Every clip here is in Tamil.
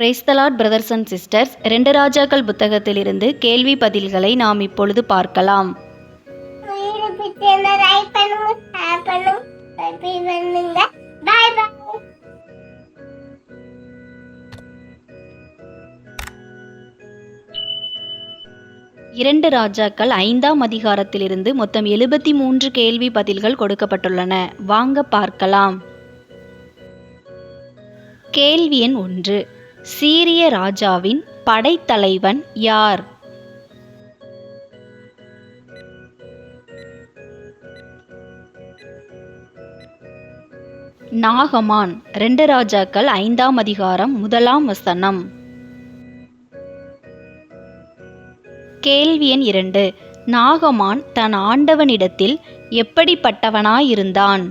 பிரைஸ்தலாட் பிரதர்ஸ் அண்ட் சிஸ்டர்ஸ் ரெண்டு ராஜாக்கள் புத்தகத்திலிருந்து கேள்வி பதில்களை நாம் இப்பொழுது பார்க்கலாம். இரண்டு ராஜாக்கள் ஐந்தாம் அதிகாரத்திலிருந்து மொத்தம் எழுபத்தி மூன்று கேள்வி பதில்கள் கொடுக்கப்பட்டுள்ளன. வாங்க பார்க்கலாம். கேள்வி எண் ஒன்று. சீரிய ராஜாவின் படைத்தலைவன் யார்? நாகமான் ரெண்டு ராஜாக்கள் ஐந்தாம் அதிகாரம் முதலாம் வசனம். கேள்வி எண் இரண்டு. நாகமான் தன் ஆண்டவனிடத்தில் எப்படிப்பட்டவனாயிருந்தான்?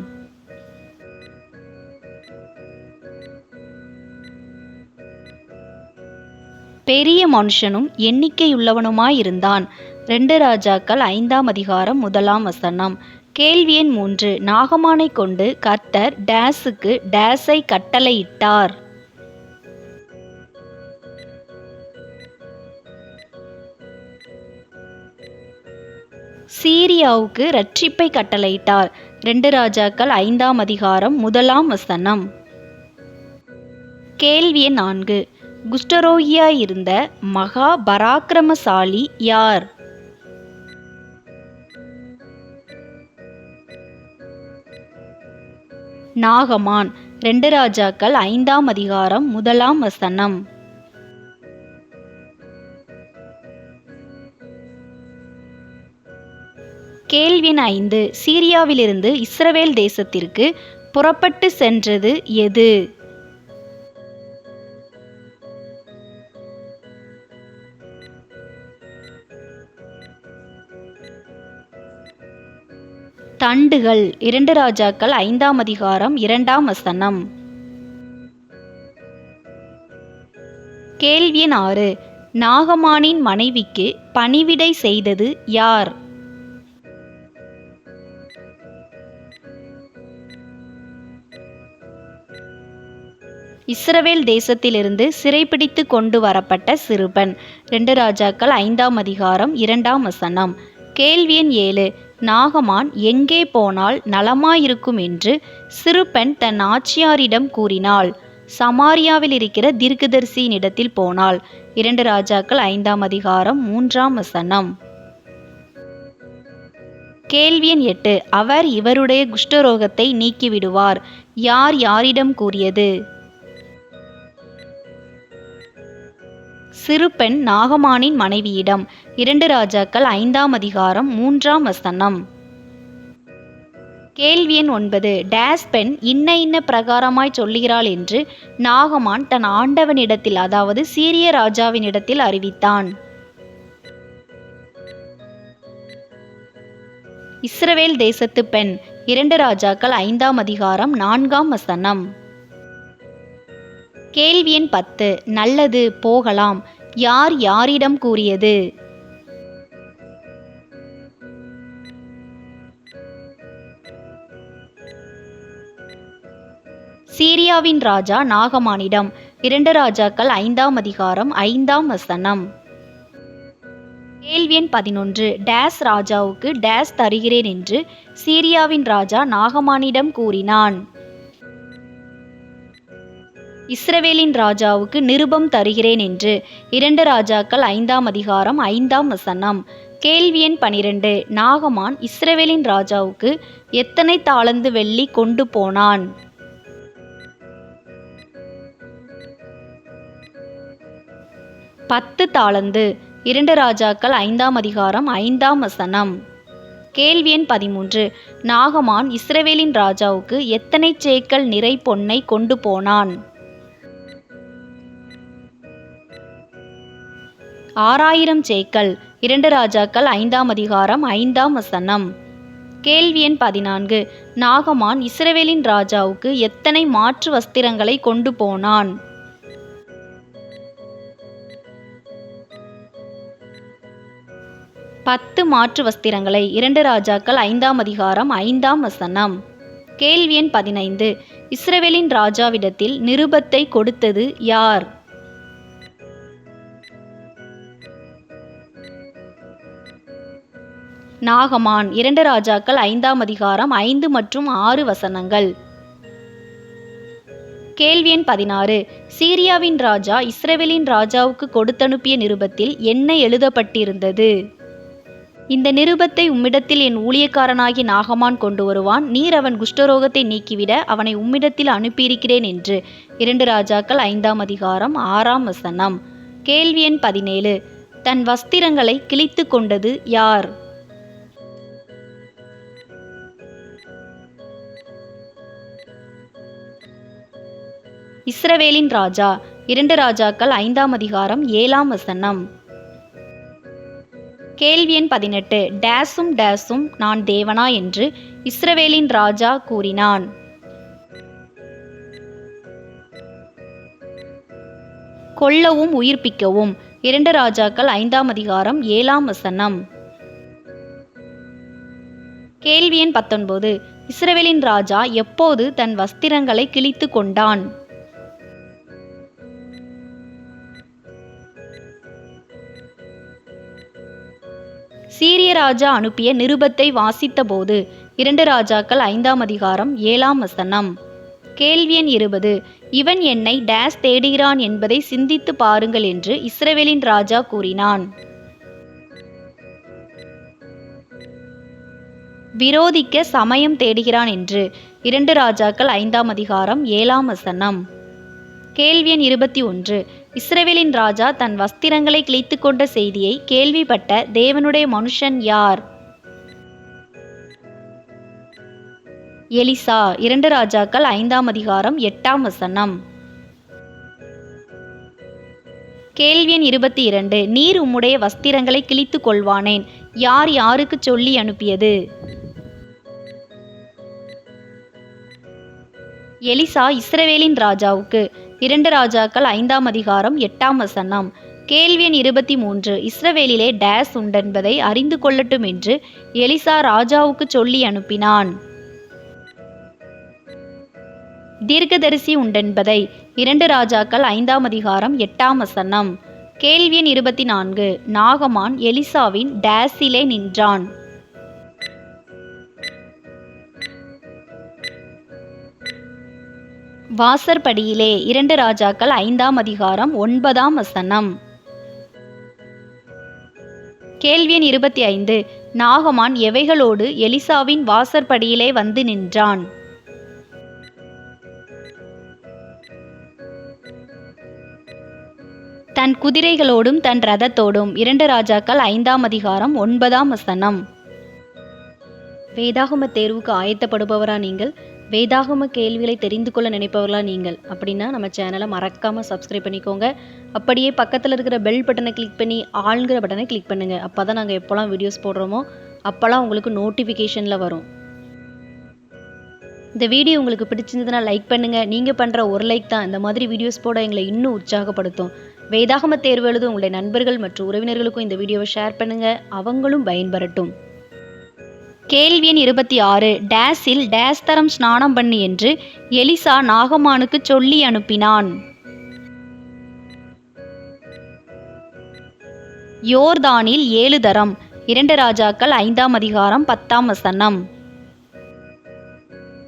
பெரிய மனுஷனும் எண்ணிக்கையுள்ளவனுமாயிருந்தான். ரெண்டு ராஜாக்கள் ஐந்தாம் அதிகாரம் முதலாம் வசனம். கேள்வி எண் மூன்று. நாகமானை கொண்டு கர்த்தர் டேஸுக்கு டேஸை கட்டளையிட்டார். சீரியாவுக்கு ரட்சிப்பை கட்டளையிட்டார். ரெண்டு ராஜாக்கள் ஐந்தாம் அதிகாரம் முதலாம் வசனம். கேள்வி நான்கு. குஷ்டரோகியாயிருந்த மகா பராக்கிரமசாலி யார்? நாகமான் ரெண்டு ராஜாக்கள் ஐந்தாம் அதிகாரம் முதலாம் வசனம். கேள்வின் ஐந்து சீரியாவிலிருந்து இஸ்ரவேல் தேசத்திற்கு புறப்பட்டு சென்றது எது? தண்டுகள். இரண்டு ராஜாக்கள் ஐந்தாம் அதிகாரம் இரண்டாம் வசனம். கேள்வி ஆறு. நாகமானின் மனைவிக்கு பணிவிடை செய்தது யார்? இஸ்ரவேல் தேசத்திலிருந்து சிறைப்பிடித்து கொண்டு வரப்பட்ட சிறுபன். ரெண்டு ராஜாக்கள் ஐந்தாம் அதிகாரம் இரண்டாம் வசனம். கேள்வி எண் ஏழு. நாகமான் எங்கே போனால் நலமாயிருக்கும் என்று சிறுபெண் தன் ஆச்சியாரிடம் கூறினாள். சமாரியாவில் இருக்கிற தீர்க்கதரிசியினிடத்தில் போனாள். இரண்டு ராஜாக்கள் ஐந்தாம் அதிகாரம் மூன்றாம் வசனம். கேள்வியன் எட்டு. அவர் இவருடைய குஷ்டரோகத்தை நீக்கிவிடுவார். யார் யாரிடம் கூறியது? சிறுபெண் நாகமானின் மனைவியிடம். இரண்டு ராஜாக்கள் ஐந்தாம் அதிகாரம் மூன்றாம் வசனம். கேள்வி எண் ஒன்பது. டேஸ் பெண் இன்ன இன்ன பிரகாரமாய் சொல்லுகிறாள் என்று நாகமான் தன் ஆண்டவனிடத்தில் அதாவது சீரிய ராஜாவினிடத்தில் அறிவித்தான். இஸ்ரவேல் தேசத்து பெண். இரண்டு ராஜாக்கள் ஐந்தாம் அதிகாரம் நான்காம் வசனம். கேள்வி எண் பத்து. நல்லது போகலாம். யார் யாரிடம் கூறியது? சீரியாவின் ராஜா நாகமானிடம். இரண்டு ராஜாக்கள் ஐந்தாம் அதிகாரம் ஐந்தாம் வசனம். கேள்வி எண் பதினொன்று. டேஸ் ராஜாவுக்கு டேஸ் தருகிறேன் என்று சீரியாவின் ராஜா நாகமானிடம் கூறினான். இஸ்ரவேலின் ராஜாவுக்கு நிருபம் தருகிறேன் என்று. இரண்டு ராஜாக்கள் ஐந்தாம் அதிகாரம் ஐந்தாம் வசனம். கேள்வி எண் பனிரெண்டு. நாகமான் இஸ்ரவேலின் ராஜாவுக்கு எத்தனை தாளந்து வெள்ளி கொண்டு போனான்? பத்து தாளந்து. இரண்டு ராஜாக்கள் ஐந்தாம் அதிகாரம் ஐந்தாம் வசனம். கேள்வி எண் பதிமூன்று. நாகமான் இஸ்ரவேலின் ராஜாவுக்கு எத்தனை சேக்கல் நிறை பொன்னை கொண்டு போனான்? ஆறாயிரம் சேக்கல். இரண்டு ராஜாக்கள் ஐந்தாம் அதிகாரம் ஐந்தாம் வசனம். கேள்வி எண் பதினான்கு. நாகமான் இஸ்ரவேலின் ராஜாவுக்கு எத்தனை மாற்று வஸ்திரங்களை கொண்டு போனான்? பத்து மாற்று வஸ்திரங்களை இரண்டு ராஜாக்கள் ஐந்தாம் அதிகாரம் ஐந்தாம் வசனம். கேள்வி எண் பதினைந்து. இஸ்ரவேலின் ராஜாவிடத்தில் நிருபத்தை கொடுத்தது யார்? நாகமான் இரண்டு ராஜாக்கள் ஐந்தாம் அதிகாரம் ஐந்து மற்றும் ஆறு வசனங்கள். கேள்வி எண் பதினாறு. சீரியாவின் ராஜா இஸ்ரேவேலின் ராஜாவுக்கு கொடுத்தனுப்பிய நிருபத்தில் என்ன எழுதப்பட்டிருந்தது? இந்த நிருபத்தை உம்மிடத்தில் என் ஊழியக்காரனாகி நாகமான் கொண்டு வருவான். நீர் அவன் குஷ்டரோகத்தை நீக்கிவிட அவனை உம்மிடத்தில் அனுப்பியிருக்கிறேன் என்று. இரண்டு ராஜாக்கள் ஐந்தாம் அதிகாரம் ஆறாம் வசனம். கேள்வி எண் பதினேழு. தன் வஸ்திரங்களை கிழித்து கொண்டது யார்? இஸ்ரவேலின் ராஜா. இரண்டு ராஜாக்கள் ஐந்தாம் அதிகாரம் ஏழாம் வசனம். கேள்வி எண் பதினெட்டு. டேஸும் டேஸும் நான் தேவனா என்று இஸ்ரவேலின் ராஜா கூறினான். கொல்லவும் உயிர்ப்பிக்கவும். இரண்டு ராஜாக்கள் ஐந்தாம் அதிகாரம் ஏழாம் வசனம். கேள்வி எண் பத்தொன்பது. இஸ்ரவேலின் ராஜா எப்போது தன் வஸ்திரங்களை கிழித்து கொண்டான்? சீரிய ராஜா அனுப்பிய நிருபத்தை வாசித்தபோது இரண்டு ராஜாக்கள் ஐந்தாம் அதிகாரம் ஏழாம் வசனம். கேள்வி எண் இருபது இவன் என்னை டேஸ் தேடுகிறான் என்பதை சிந்தித்து பாருங்கள் என்று இஸ்ரவேலின் ராஜா கூறினான். விரோதிக்க சமயம் தேடுகிறான் என்று இரண்டு ராஜாக்கள் ஐந்தாம் அதிகாரம் ஏழாம் வசனம். கேள்வி எண் இருபத்தி ஒன்று இஸ்ரவேலின் ராஜா தன் வஸ்திரங்களை கிழித்து கொண்ட செய்தியை கேள்விப்பட்ட தேவனுடைய மனுஷன் யார்? எலிசா இரண்டு ராஜாக்கள் ஐந்தாம் அதிகாரம் எட்டாம் வசனம். கேள்வியன் இருபத்தி இரண்டு நீர் உம்முடைய வஸ்திரங்களை கிழித்து கொள்வானேன் யார் யாருக்கு சொல்லி அனுப்பியது? எலிசா இஸ்ரவேலின் ராஜாவுக்கு இரண்டு ராஜாக்கள் ஐந்தாம் அதிகாரம் எட்டாம் வசனம். கேள்வி எண் இருபத்தி மூன்று இஸ்ரவேலிலே டேஸ் உண்டென்பதை அறிந்து கொள்ளட்டும் என்று எலிசா ராஜாவுக்கு சொல்லி அனுப்பினான். தீர்க்கதரிசி உண்டென்பதை இரண்டு ராஜாக்கள் ஐந்தாம் அதிகாரம் எட்டாம் வசனம். கேள்வி எண் இருபத்தி நான்கு நாகமான் எலிசாவின் டேஸிலே நின்றான். வாசற்படியிலே இரண்டு ராஜாக்கள் ஐந்தாம் அதிகாரம் ஒன்பதாம் வசனம். கேள்வி எண் இருபத்தி ஐந்து. நாகமான் எவைகளோடு எலிசாவின் வாசற்படியிலே வந்து நின்றான்? தன் குதிரைகளோடும் தன் ரதத்தோடும் இரண்டு ராஜாக்கள் ஐந்தாம் அதிகாரம் ஒன்பதாம் வசனம். வேதாகம தேர்வுக்கு ஆயத்தப்படுபவரா நீங்கள்? வேதாகம கேள்விகளை தெரிந்து கொள்ள நினைப்பவர்களா நீங்கள்? அப்படின்னா நம்ம சேனலை மறக்காமல் சப்ஸ்கிரைப் பண்ணிக்கோங்க. அப்படியே பக்கத்தில் இருக்கிற பெல் பட்டனை கிளிக் பண்ணி ஆளுங்கிற பட்டனை கிளிக் பண்ணுங்கள் அப்போ தான் நாங்கள் எப்போல்லாம் வீடியோஸ் போடுறோமோ அப்போல்லாம் உங்களுக்கு நோட்டிஃபிகேஷனில் வரும். இந்த வீடியோ உங்களுக்கு பிடிச்சிருந்ததுன்னா லைக் பண்ணுங்கள் நீங்கள் பண்ணுற ஒரு லைக் தான் இந்த மாதிரி வீடியோஸ் போட எங்களை இன்னும் உற்சாகப்படுத்தும். வேதாகம தேர்வு எழுதும் உங்களுடைய நண்பர்கள் மற்றும் உறவினர்களுக்கும் இந்த வீடியோவை ஷேர் பண்ணுங்கள் அவங்களும் பயன்பெறட்டும். கேள்வி எண் இருபத்தி ஆறு. டேஸில் டேஸ் தரம் ஸ்நானம் பண்ணு என்று எலிசா நாகமானுக்கு சொல்லி அனுப்பினான். யோர்தானில் ஏழு தரம். இரண்டு ராஜாக்கள் ஐந்தாம் அதிகாரம் பத்தாம் வசனம்.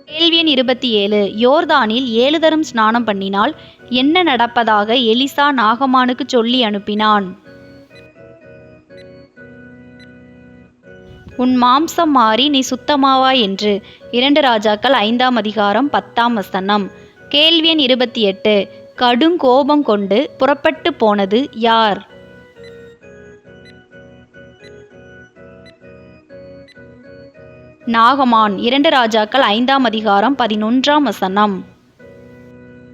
கேள்வி எண் இருபத்தி ஏழு. யோர்தானில் ஏழு தரம் ஸ்நானம் பண்ணினால் என்ன நடப்பதாக எலிசா நாகமானுக்கு சொல்லி அனுப்பினான். உன் மாம்சம் மாறி நீ சுத்தமாவா என்று. இரண்டு ராஜாக்கள் ஐந்தாம் அதிகாரம் பத்தாம் வசனம். கேள்வி எண் இருபத்தி எட்டு. கடுங்கோபம் கொண்டு புறப்பட்டு போனது யார்? நாகமான் இரண்டு ராஜாக்கள் ஐந்தாம் அதிகாரம் பதினொன்றாம் வசனம்.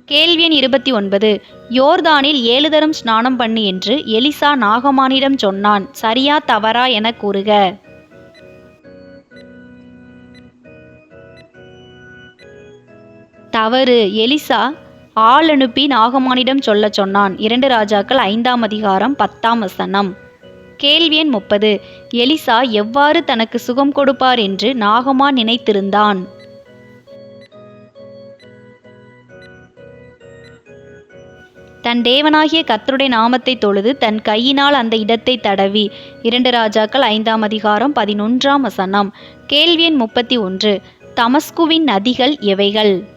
கேள்வி எண் இருபத்தி ஒன்பது. யோர்தானில் ஏழு தரம் ஸ்நானம் பண்ணு என்று எலிசா நாகமானிடம் சொன்னான். சரியா தவறா என கூறுக. தவறு. எலிசா ஆள் அனுப்பி நாகமானிடம் சொல்லச் சொன்னான். இரண்டு ராஜாக்கள் ஐந்தாம் அதிகாரம் பத்தாம் வசனம். கேள்வி எண் முப்பது. எலிசா எவ்வாறு தனக்கு சுகம் கொடுப்பார் என்று நாகமான் நினைத்திருந்தான். தன் தேவனாகிய கர்த்தருடைய நாமத்தை தொழுது தன் கையினால் அந்த இடத்தை தடவி. இரண்டு ராஜாக்கள் ஐந்தாம் அதிகாரம் பதினொன்றாம் வசனம். கேள்வி எண் முப்பத்தி ஒன்று. தமஸ்குவின் நதிகள் எவைகள்?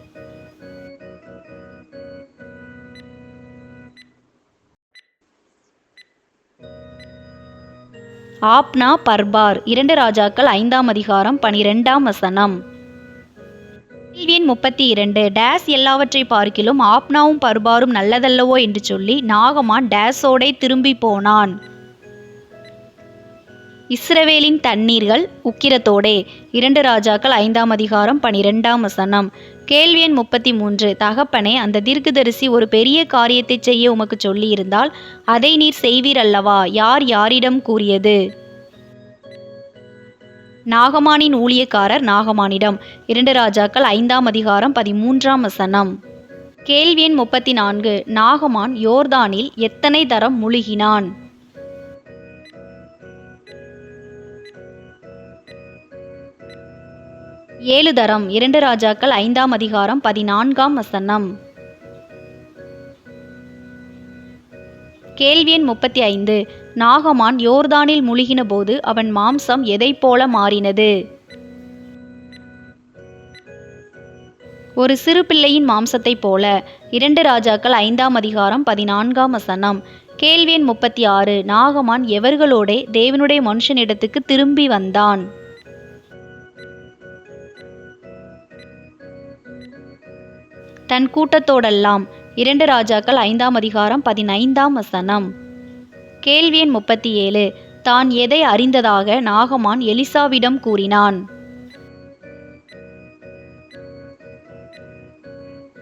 ஆப்னா பர்பார் இரண்டு ராஜாக்கள் ஐந்தாம் அதிகாரம் பனிரெண்டாம் வசனம். கேள்வியின் முப்பத்தி இரண்டு டேஸ் எல்லாவற்றை பார்க்கிலும் ஆப்னாவும் பர்பாரும் நல்லதல்லவோ என்று சொல்லி நாகமான் டேஸோடே திரும்பி போனான். இஸ்ரவேலின் தண்ணீர்கள் உக்கிரத்தோடே. இரண்டு ராஜாக்கள் ஐந்தாம் அதிகாரம் பனிரெண்டாம் வசனம். கேள்வி எண் முப்பத்தி மூன்று தகப்பனே அந்த தீர்க்குதரிசி ஒரு பெரிய காரியத்தை செய்ய உமக்கு சொல்லியிருந்தால் அதை நீர் செய்வீர் அல்லவா யார் யாரிடம் கூறியது? நாகமானின் ஊழியக்காரர் நாகமானிடம். இரண்டு ராஜாக்கள் ஐந்தாம் அதிகாரம் பதிமூன்றாம் வசனம். கேள்வி எண் முப்பத்தி நான்கு நாகமான் யோர்தானில் எத்தனை தரம் முழுகினான்? ஏழு தரம் இரண்டு ராஜாக்கள் ஐந்தாம் அதிகாரம் பதினான்காம் வசனம். கேள்வி எண் முப்பத்தி ஐந்து. நாகமான் யோர்தானில் முழுகின போது அவன் மாம்சம் எதைப் போல மாறினது? ஒரு சிறு பிள்ளையின் மாம்சத்தைப் போல இரண்டு ராஜாக்கள் ஐந்தாம் அதிகாரம் பதினான்காம் வசனம். கேள்வி முப்பத்தி ஆறு. நாகமான் எவர்களோடே தேவனுடைய மனுஷனிடத்துக்கு திரும்பி வந்தான்? தன் கூட்டத்தோடெல்லாம். இரண்டு ராஜாக்கள் ஐந்தாம் அதிகாரம் பதினைந்தாம் வசனம். கேள்வி எண் முப்பத்தி ஏழு தான் எதை அறிந்ததாக நாகமான் எலிசாவிடம் கூறினான்.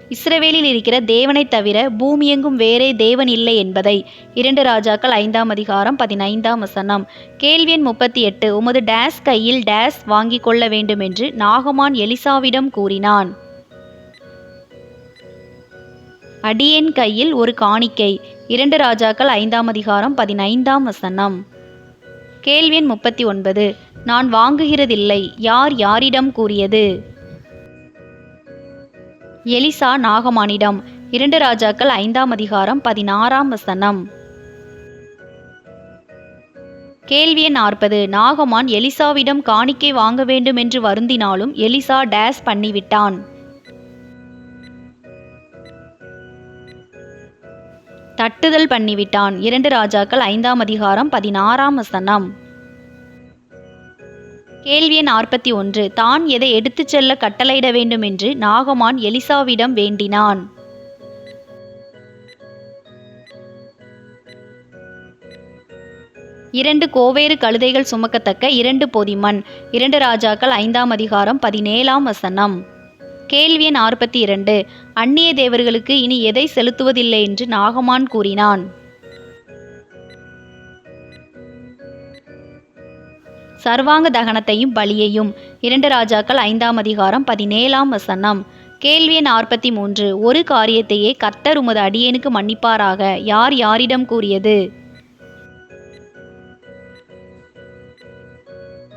இஸ்ரவேலில் இருக்கிற தேவனைத் தவிர பூமியெங்கும் வேறே தேவன் இல்லை என்பதை இரண்டு ராஜாக்கள் ஐந்தாம் அதிகாரம் பதினைந்தாம் வசனம். கேள்வி எண் முப்பத்தி எட்டு உமது டேஸ் கையில் டேஸ் வாங்கிக் கொள்ள வேண்டும் என்று நாகமான் எலிசாவிடம் கூறினான். அடியேன் கையில் ஒரு காணிக்கை. இரண்டு ராஜாக்கள் ஐந்தாம் அதிகாரம் பதினைந்தாம் வசனம். கேள்வி எண் முப்பத்தி ஒன்பது நான் வாங்குகிறதில்லை. யார் யாரிடம் கூறியது? எலிசா நாகமானிடம். இரண்டு ராஜாக்கள் ஐந்தாம் அதிகாரம் பதினாறாம் வசனம். கேள்வி எண் நாற்பது. நாகமான் எலிசாவிடம் காணிக்கை வாங்க வேண்டும் என்று வருந்தினாலும் எலிசா டேஸ் பண்ணிவிட்டான். தட்டுதல் பண்ணிவிட்டான். இரண்டு ராஜாக்கள் ஐந்தாம் அதிகாரம் பதினாறாம் வசனம். கேள்வி எண் நாற்பத்தி ஒன்று. தான் எதை எடுத்துச் செல்ல கட்டளையிட வேண்டும் என்று நாகமான் எலிசாவிடம் வேண்டினான். இரண்டு கோவேறு கழுதைகள் சுமக்கத்தக்க இரண்டு பொதிமண் இரண்டு ராஜாக்கள் ஐந்தாம் அதிகாரம் பதினேழாம் வசனம். கேள்வி எண் நாற்பத்தி இரண்டு. அந்நிய தேவர்களுக்கு இனி எதை செலுத்துவதில்லை என்று நாகமான் கூறினான். சர்வாங்க தகனத்தையும் பலியையும். இரண்டு ராஜாக்கள் ஐந்தாம் அதிகாரம் பதினேழாம் வசனம். கேள்வி எண் நாற்பத்தி மூன்று. ஒரு காரியத்தையே கர்த்தர் உமது அடியேனுக்கு மன்னிப்பாராக. யார் யாரிடம் கூறியது?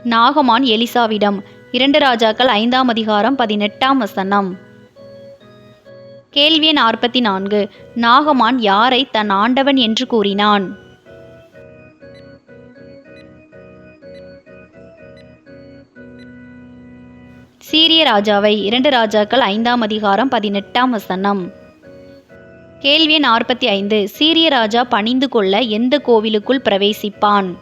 நாகமான் எலிசாவிடம் இரண்டு ராஜாக்கள் ஐந்தாம் அதிகாரம் பதினெட்டாம் வசனம். கேள்வி எண் நாற்பத்தி நான்கு நாகமான் யாரை தன் ஆண்டவன் என்று கூறினான்? சீரிய ராஜாவை இரண்டு ராஜாக்கள் ஐந்தாம் அதிகாரம் பதினெட்டாம் வசனம். கேள்வி நாற்பத்தி ஐந்து சீரிய ராஜா பணிந்து கொள்ள எந்த கோவிலுக்குள் பிரவேசிப்பான்?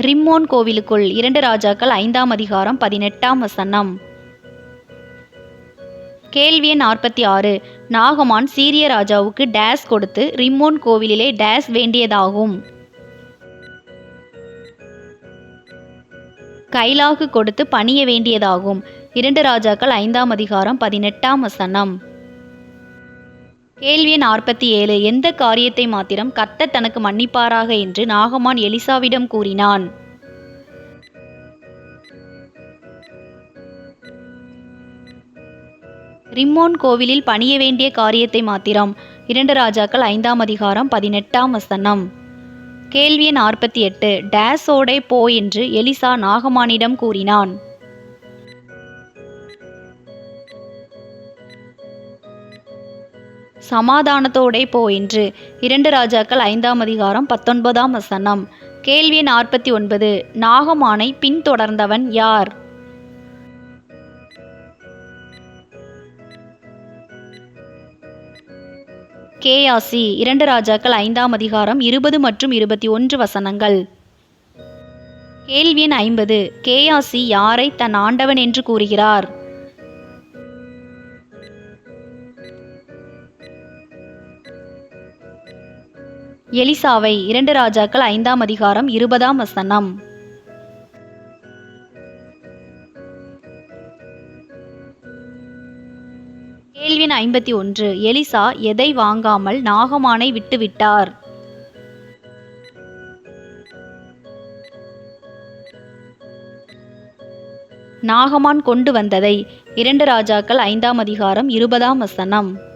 ரிம்மோன் கோவிலுக்குள் இரண்டு ராஜாக்கள் ஐந்தாம் அதிகாரம் பதினெட்டாம் வசனம். கேள்வி எண் நாற்பத்தி ஆறு. நாகமான் சீரிய ராஜாவுக்கு டேஸ் கொடுத்து ரிம்மோன் கோவிலிலே டேஸ் வேண்டியதாகும். கைலாகு கொடுத்து பணிய வேண்டியதாகும். இரண்டு ராஜாக்கள் ஐந்தாம் அதிகாரம் பதினெட்டாம் வசனம். கேள்வி நாற்பத்தி ஏழு எந்த காரியத்தை மாத்திரம் கர்த்தர் தனக்கு மன்னிப்பாராக என்று நாகமான் எலிசாவிடம் கூறினான். ரிம்மோன் கோவிலில் பணிய வேண்டிய காரியத்தை மாத்திரம் இரண்டு ராஜாக்கள் ஐந்தாம் அதிகாரம் பதினெட்டாம் வசனம். கேள்வி நாற்பத்தி எட்டு டேஸோடே போ என்று எலிசா நாகமானிடம் கூறினான். சமாதானத்தோடே போ என்று. இரண்டு ராஜாக்கள் ஐந்தாம் அதிகாரம் பத்தொன்பதாம் வசனம். கேள்வி நாற்பத்தி ஒன்பது. நாகமானை பின்தொடர்ந்தவன் யார்? கேயாசி இரண்டு ராஜாக்கள் ஐந்தாம் அதிகாரம் இருபது மற்றும் இருபத்தி ஒன்று வசனங்கள். கேள்வி எண் ஐம்பது. கேயாசி யாரை தன் ஆண்டவன் என்று கூறுகிறார்? எலிசாவை இரண்டு ராஜாக்கள் ஐந்தாம் அதிகாரம் இருபதாம் வசனம். கேள்வின் ஐம்பத்தி ஒன்று எலிசா எதை வாங்காமல் நாகமானை விட்டுவிட்டார்? நாகமான் கொண்டு வந்ததை இரண்டு ராஜாக்கள் ஐந்தாம் அதிகாரம் இருபதாம் வசனம்.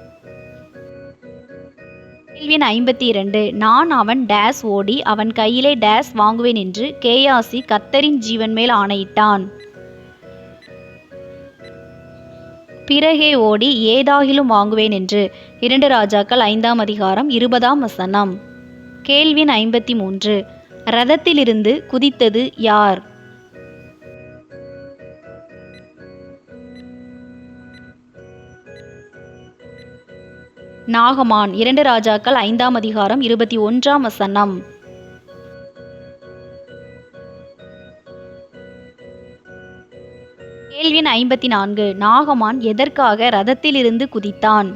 கேள்வி ஐம்பத்தி இரண்டு நான் அவன் டேஸ் ஓடி அவன் கையிலே டேஸ் வாங்குவேன் என்று கேயாசி கத்தரின் ஜீவன் மேல் ஆணையிட்டான். பிறகே ஓடி ஏதாகிலும் வாங்குவேன் என்று. இரண்டு ராஜாக்கள் ஐந்தாம் அதிகாரம் இருபதாம் வசனம். கேள்வி ஐம்பத்தி மூன்று ரதத்திலிருந்து குதித்தது யார்? நாகமான் இரண்டு ராஜாக்கள் ஐந்தாம் அதிகாரம் இருபத்தி ஒன்றாம் வசனம். கேள்வின் ஐம்பத்தி நான்கு நாகமான் எதற்காக ரதத்திலிருந்து குதித்தான்?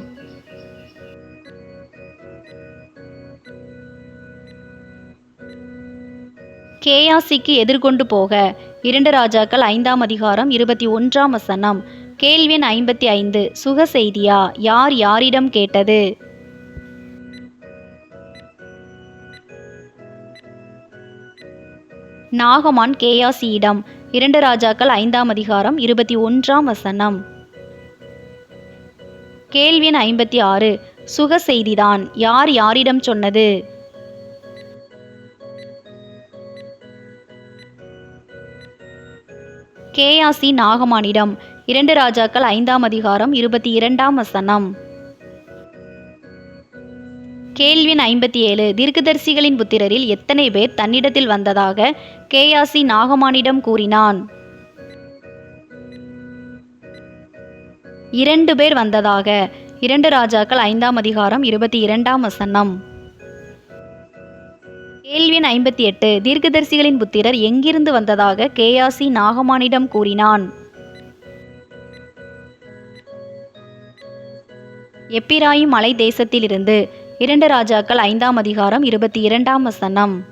கேயாசிக்கு எதிர்கொண்டு போக இரண்டு ராஜாக்கள் ஐந்தாம் அதிகாரம் இருபத்தி ஒன்றாம் வசனம். கேள்வி எண் ஐம்பத்தி ஐந்து சுக செய்தியா? யார் யாரிடம் கேட்டது? நாகமான் கேயாசியிடம் இரண்டு ராஜாக்கள் ஐந்தாம் அதிகாரம் இருபத்தி ஒன்றாம் வசனம். கேள்வி எண் ஐம்பத்தி ஆறு சுக செய்திதான். யார் யாரிடம் சொன்னது? கேயாசி நாகமானிடம். இரண்டு ராஜாக்கள் ஐந்தாம் அதிகாரம் இருபத்தி இரண்டாம் வசனம். கேள்வின் ஐம்பத்தி ஏழு தீர்க்கதரிசிகளின் புத்திரரில் எத்தனை பேர் தன்னிடத்தில் வந்ததாக கேயாசி நாகமானிடம் கூறினான். இரண்டு பேர் வந்ததாக இரண்டு ராஜாக்கள் ஐந்தாம் அதிகாரம் இருபத்தி இரண்டாம் வசனம். கேள்வின் ஐம்பத்தி எட்டு தீர்க்கதரிசிகளின் புத்திரர் எங்கிருந்து வந்ததாக கேயாசி நாகமானிடம் கூறினான். எப்பிராயும் மலை தேசத்திலிருந்து இரண்டு ராஜாக்கள் ஐந்தாம் அதிகாரம் இருபத்தி இரண்டாம் வசனம்.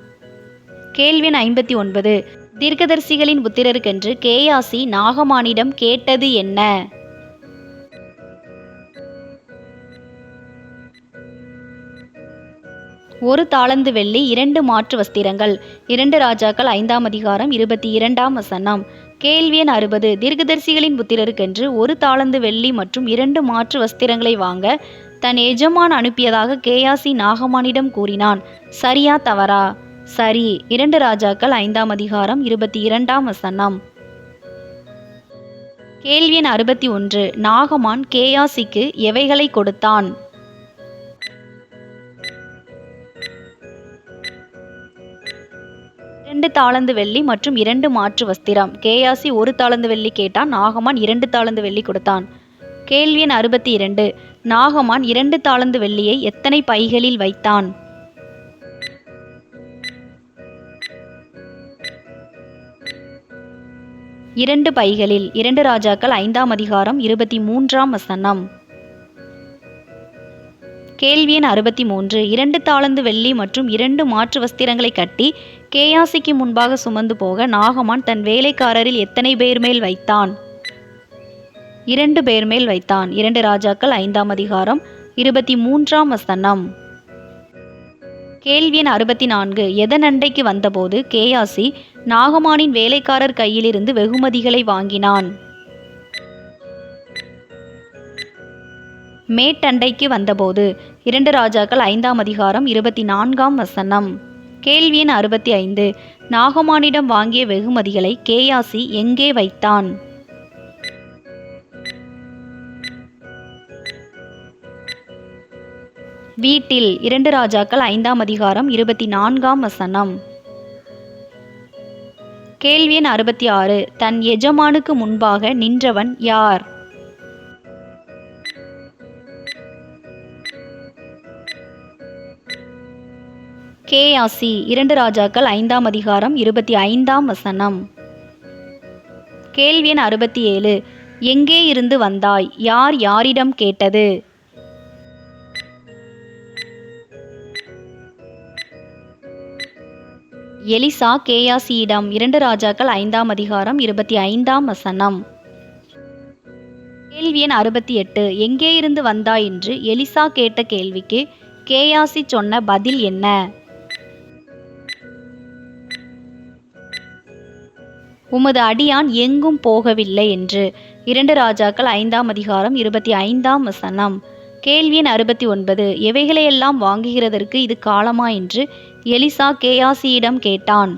கேள்வி ஐம்பத்தி ஒன்பது தீர்க்கதரிசிகளின் புத்திரருக்கென்று கேயாசி நாகமானிடம் கேட்டது என்ன? ஒரு தாளந்து வெள்ளி இரண்டு மாற்று வஸ்திரங்கள் இரண்டு ராஜாக்கள் ஐந்தாம் அதிகாரம் இருபத்தி இரண்டாம் வசனம். கேள்வி எண் அறுபது. தீர்க்கதரிசிகளின் புத்திரருக்கென்று ஒரு தாளந்து வெள்ளி மற்றும் இரண்டு மாற்று வஸ்திரங்களை வாங்க தன் எஜமான் அனுப்பியதாக கேயாசி நாகமானிடம் கூறினான். சரியா தவறா? சரி. இரண்டு ராஜாக்கள் ஐந்தாம் அதிகாரம் இருபத்தி இரண்டாம் வசனம். கேள்வி எண் அறுபத்தி ஒன்று. நாகமான் கேயாசிக்கு எவைகளை கொடுத்தான்? இரண்டு தாளந்து வெள்ளி மற்றும் இரண்டு மாற்று வஸ்திரம். கேயாசி ஒரு தாளந்து வெள்ளி கேட்டான் நாகமான் இரண்டு தாளந்து வெள்ளி கொடுத்தான். கேள்வி எண் அறுபத்தி இரண்டு நாகமான் இரண்டு தாளந்து வெள்ளியை எத்தனை பைகளில் வைத்தான்? இரண்டு பைகளில் இரண்டு ராஜாக்கள் ஐந்தாம் அதிகாரம் இருபத்தி மூன்றாம் வசனம். கேள்வி எண் அறுபத்தி மூன்று. இரண்டு தாளந்து வெள்ளி மற்றும் இரண்டு மாற்று வஸ்திரங்களை கட்டி கேயாசிக்கு முன்பாக சுமந்து போக நாகமான் தன் வேலைக்காரரில் எத்தனை பேர் மேல் வைத்தான்? இரண்டு பேர் மேல் வைத்தான். இரண்டு ராஜாக்கள் ஐந்தாம் அதிகாரம் இருபத்தி மூன்றாம் வசனம். கேள்வி எண் அறுபத்தி நான்கு. எதன் அண்டைக்கு வந்தபோது கேயாசி நாகமானின் வேலைக்காரர் கையிலிருந்து வெகுமதிகளை வாங்கினான்? மேட்டண்டைக்கு வந்தபோது இரண்டு ராஜாக்கள் ஐந்தாம் அதிகாரம் இருபத்தி நான்காம் வசனம். கேள்வி எண் அறுபத்தி ஐந்து நாகமானிடம் வாங்கிய வெகுமதிகளை கேயாசி எங்கே வைத்தான்? வீட்டில் இரண்டு ராஜாக்கள் ஐந்தாம் அதிகாரம் இருபத்தி நான்காம் வசனம். கேள்வி எண் அறுபத்தி ஆறு. தன் எஜமானுக்கு முன்பாக நின்றவன் யார்? கேயாசி இரண்டு ராஜாக்கள் ஐந்தாம் அதிகாரம் இருபத்தி ஐந்தாம் வசனம். கேள்வி எண் அறுபத்தி ஏழு எங்கே இருந்து வந்தாய்? யார் யாரிடம் கேட்டது? எலிசா கேயாசியிடம் இரண்டு ராஜாக்கள் ஐந்தாம் அதிகாரம் இருபத்தி ஐந்தாம் வசனம். கேள்வி எண் அறுபத்தி எட்டு எங்கே இருந்து வந்தாய்? என்று எலிசா கேட்ட கேள்விக்கு கேயாசி சொன்ன பதில் என்ன? உமது அடியான் எங்கும் போகவில்லை என்று. இரண்டு ராஜாக்கள் ஐந்தாம் அதிகாரம் இருபத்தி ஐந்தாம் வசனம். கேள்வி எண் அறுபத்தி ஒன்பது. எவைகளையெல்லாம் வாங்குகிறதற்கு இது காலமா என்று எலிசா கேயாசியிடம் கேட்டான்.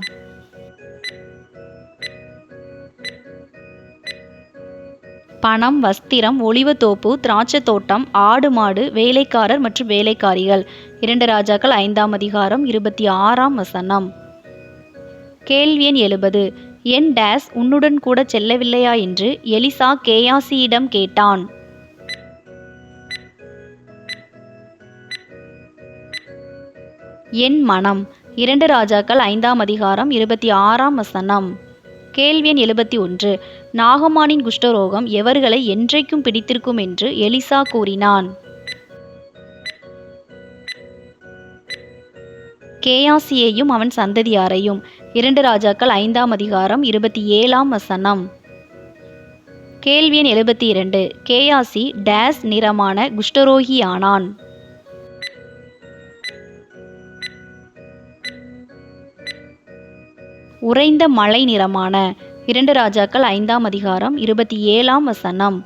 பணம் வஸ்திரம் ஒளிவத்தோப்பு திராட்சை தோட்டம் ஆடு மாடு வேலைக்காரர் மற்றும் வேலைக்காரிகள். இரண்டு ராஜாக்கள் ஐந்தாம் அதிகாரம் இருபத்தி ஆறாம் வசனம். கேள்வி எண் எழுபது. என் டேஸ் உன்னுடன் கூட செல்லவில்லையா என்று எலிசா கேயாசியிடம் கேட்டான். என் மனம் இரண்டு ராஜாக்கள் ஐந்தாம் அதிகாரம் இருபத்தி ஆறாம் வசனம். கேள்வி எண் எழுபத்தி ஒன்று. நாகமானின் குஷ்டரோகம் எவர்களை என்றைக்கும் பிடித்திருக்கும் என்று எலிசா கூறினான். கேயாசியையும் அவன் சந்ததியாரையும் இரண்டு ராஜாக்கள் ஐந்தாம் அதிகாரம் இருபத்தி ஏழாம் வசனம். கேள்வி எண் எழுபத்தி இரண்டு. கேயாசி டேஸ் நிறமான குஷ்டரோகியானான். உறைந்த மலை நிறமான இரண்டு ராஜாக்கள் ஐந்தாம் அதிகாரம் இருபத்தி ஏழாம் வசனம்.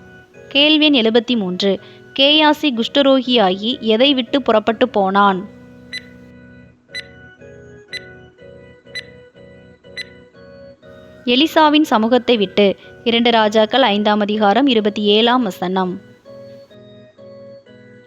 கேள்வி எண் எழுபத்தி மூன்று. கேயாசி குஷ்டரோகியாகி எதை விட்டு புறப்பட்டு போனான்? எலிசாவின் சமூகத்தை விட்டு இரண்டு ராஜாக்கள் ஐந்தாம் அதிகாரம் இருபத்தி ஏழாம் வசனம்.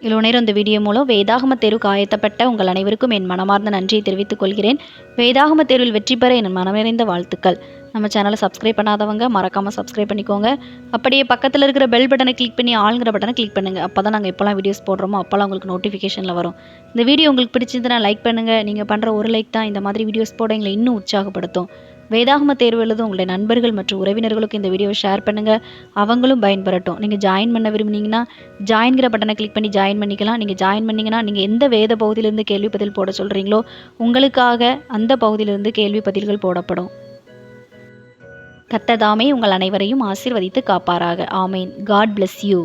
இவ்வளோ நேரம் இந்த வீடியோ மூலம் வேதாகம தேர்வுக்கு ஆயத்தப்பட்ட உங்கள் அனைவருக்கும் என் மனமார்ந்த நன்றியை தெரிவித்துக் கொள்கிறேன். வேதாகம தேர்வில் வெற்றி பெற என் மனமிறைந்த வாழ்த்துக்கள். நம்ம சேனலை சப்ஸ்கிரைப் பண்ணாதவங்க மறக்காமல் சப்ஸ்கிரைப் பண்ணிக்கோங்க. அப்படியே பக்கத்தில் இருக்கிற பெல் பட்டனை கிளிக் பண்ணி ஆளுங்கிற பட்டனை கிளிக் பண்ணுங்கள் அப்போ தான் நாங்கள் எப்போல்லாம் வீடியோஸ் போடுறோமோ அப்போல்லாம் உங்களுக்கு நோட்டிஃபிகேஷனில் வரும். இந்த வீடியோ உங்களுக்கு பிடிச்சிருந்துன்னா லைக் பண்ணுங்கள் நீங்கள் பண்ணுற ஒரு லைக் தான். இந்த மாதிரி வீடியோஸ் போட எங்களை இன்னும் உற்சாகப்படுத்தும். வேதாகம தேர்வு எழுதும் உங்களுடைய நண்பர்கள் மற்றும் உறவினர்களுக்கு இந்த வீடியோவை ஷேர் பண்ணுங்கள் அவங்களும் பயன்பெறட்டும். நீங்கள் ஜாயின் பண்ண விரும்புனீங்கன்னா ஜாயின்கிற பட்டனை கிளிக் பண்ணி ஜாயின் பண்ணிக்கலாம். நீங்கள் ஜாயின் பண்ணிங்கன்னா நீங்கள் எந்த வேத பகுதியிலிருந்து கேள்வி பதில் போட சொல்கிறீங்களோ உங்களுக்காக அந்த பகுதியிலிருந்து கேள்வி பதில்கள் போடப்படும். கத்ததாமே உங்கள் அனைவரையும் ஆசீர்வதித்து காப்பாராக. ஆமேன். God bless you